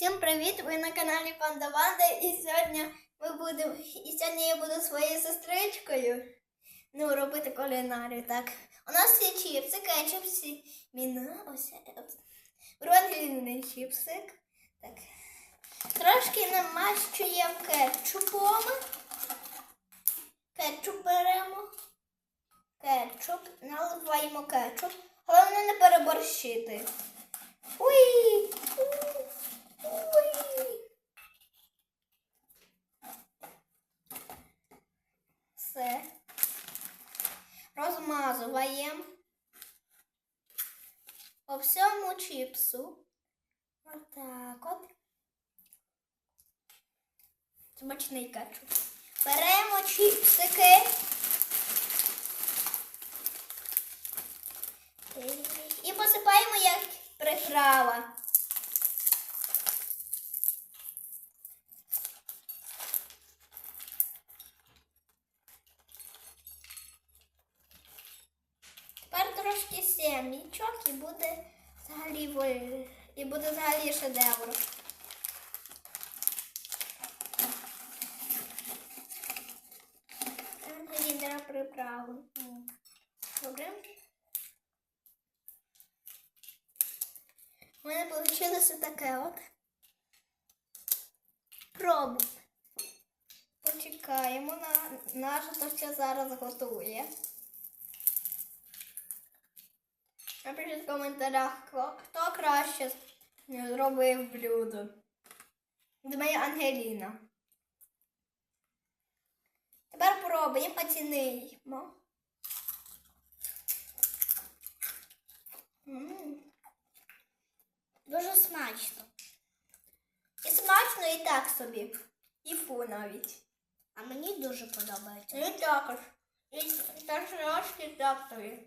Всім привіт! Ви на каналі Панда Ванда і сьогодні ми будемо. І сьогодні я буду своєю сестричкою. Ну, робити кулінарію. Так. У нас є чіпси, кетчуп, сі- міна, ось. Ронгелінний чіпсик. Так. Трошки намащуємо кетчупом. Кетчуп беремо. Кетчуп. Наливаємо кетчуп. Головне не переборщити. Уй! Все. Розмазуємо по всьому чіпсу. Отак от. Смачний кетчуп. Беремо чіпсики. І посипаємо як приправа. Тепер трошки сімічок і буде взагалі і буде взагалі шедевр. Лідера приправу. М. Добре. У мене вийшло таке от. Пробуємо. Почекаємо на наша то, що зараз готує. Напишіть в коментарях, хто, краще зробив блюдо. Думаю, Ангеліна. Тепер пробуємо, оцінимо. Дуже смачно. І смачно і так собі. І фу навіть. А мені дуже подобається. І також. І теж трошки так собі.